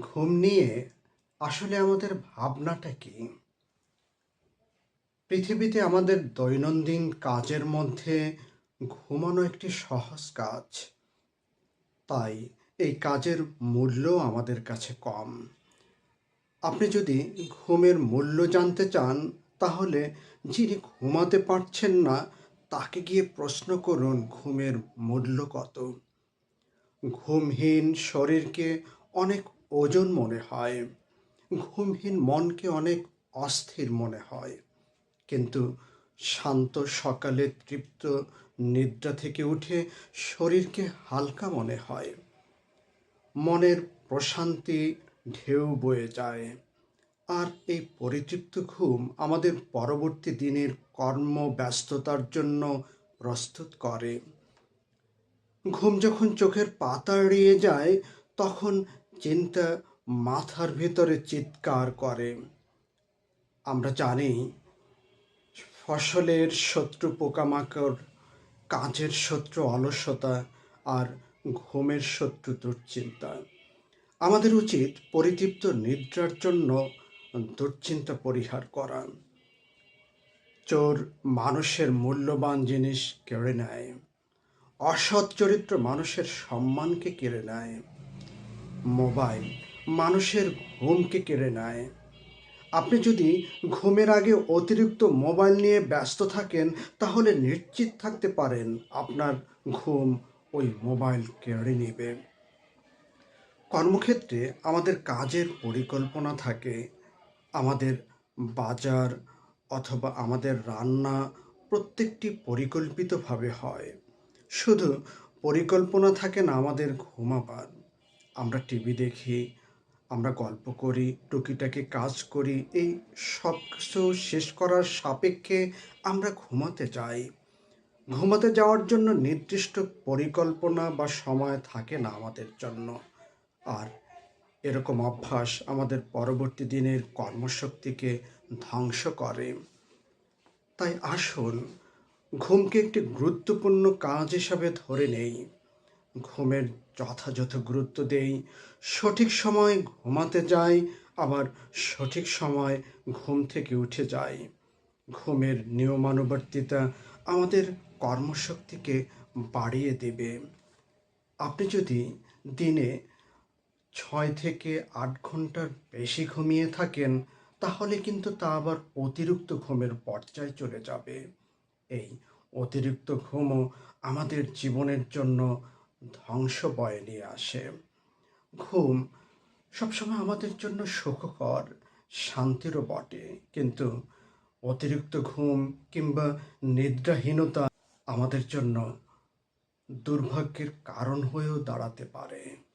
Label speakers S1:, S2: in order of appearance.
S1: ঘুম নিয়ে আসলে আমাদের ভাবনাটা কি? পৃথিবীতে আমাদের দৈনন্দিন কাজের মধ্যে ঘুমানো একটি সহজ কাজ। তাই এই কাজের মূল্য আমাদের কাছে কম। আপনি যদি ঘুমের মূল্য জানতে চান, তাহলে যিনি ঘুমাতে পারছেন না, তাকে গিয়ে প্রশ্ন করুন ঘুমের মূল্য কত। ঘুমহীন শরীরকে অনেক ওজন মনে হয় ঘুমহীন মনকে অনেক অস্থির মনে হয়। কিন্তু শান্ত সকালে তৃপ্ত নিদ্রা থেকে উঠে শরীরকে হালকা মনে হয়। মনের প্রশান্তি ঢেউ বয়ে যায়। আর এই পরিতৃপ্ত ঘুম আমাদের পরবর্তী দিনের কর্মব্যস্ততার জন্য প্রস্তুত করে। ঘুম যখন চোখের পাতা এড়িয়ে যায়, তখন চিন্তা মাথার ভিতরে চিৎকার করে। আমরা জানি, ফসলের শত্রু পোকামাকড় কাজের শত্রু অলসতা আর ঘুমের শত্রু দুশ্চিন্তা। আমাদের উচিত পরিতৃপ্ত নিদ্রার জন্য দুশ্চিন্তা পরিহার করা। চোর মানুষের মূল্যবান জিনিস কেড়ে নেয়। অসৎ চরিত্র মানুষের সম্মানকে কেড়ে নেয়। মোবাইল মানুষের ঘুমকে কেড়ে নেয়। আপনি যদি ঘুমের আগে অতিরিক্ত মোবাইল নিয়ে ব্যস্ত থাকেন, তাহলে নিশ্চিত থাকতে পারেন আপনার ঘুম ওই মোবাইল কেড়ে নেবে। কর্মক্ষেত্রে আমাদের কাজের পরিকল্পনা থাকে। আমাদের বাজার অথবা আমাদের রান্না প্রত্যেকটি পরিকল্পিতভাবে হয়। শুধু পরিকল্পনা থাকে না, আমাদের ঘুমাবার। আমরা টিভি দেখি, আমরা গল্প করি, টুকিটাকি কাজ করি, এই সব কিছু শেষ করার সাপেক্ষে আমরা ঘুমাতে যাই। ঘুমাতে যাওয়ার জন্য নির্দিষ্ট পরিকল্পনা বা সময় থাকে না আমাদের জন্য। আর এরকম অভ্যাস আমাদের পরবর্তী দিনের কর্মশক্তিকে ধ্বংস করে। তাই আসুন, ঘুমকে একটি গুরুত্বপূর্ণ কাজ হিসাবে ধরে নেই। ঘুমের যথাযথ গুরুত্ব দেই, সঠিক সময় ঘুমাতে যাই, আবার সঠিক সময় ঘুম থেকে উঠে যাই। ঘুমের নিয়মানুবর্তিতা আমাদের কর্মশক্তিকে বাড়িয়ে দেবে। আপনি যদি দিনে ছয় থেকে আট ঘণ্টার বেশি ঘুমিয়ে থাকেন, তাহলে কিন্তু তা আবার অতিরিক্ত ঘুমের পর্যায়ে চলে যাবে। এই অতিরিক্ত ঘুমও আমাদের জীবনের জন্য ধ্বংস বয়ে নিয়ে আসে। ঘুম সবসময় আমাদের জন্য সুখকর, শান্তিরও বটে। কিন্তু অতিরিক্ত ঘুম কিংবা নিদ্রাহীনতা আমাদের জন্য দুর্ভাগ্যের কারণ হয়েও দাঁড়াতে পারে।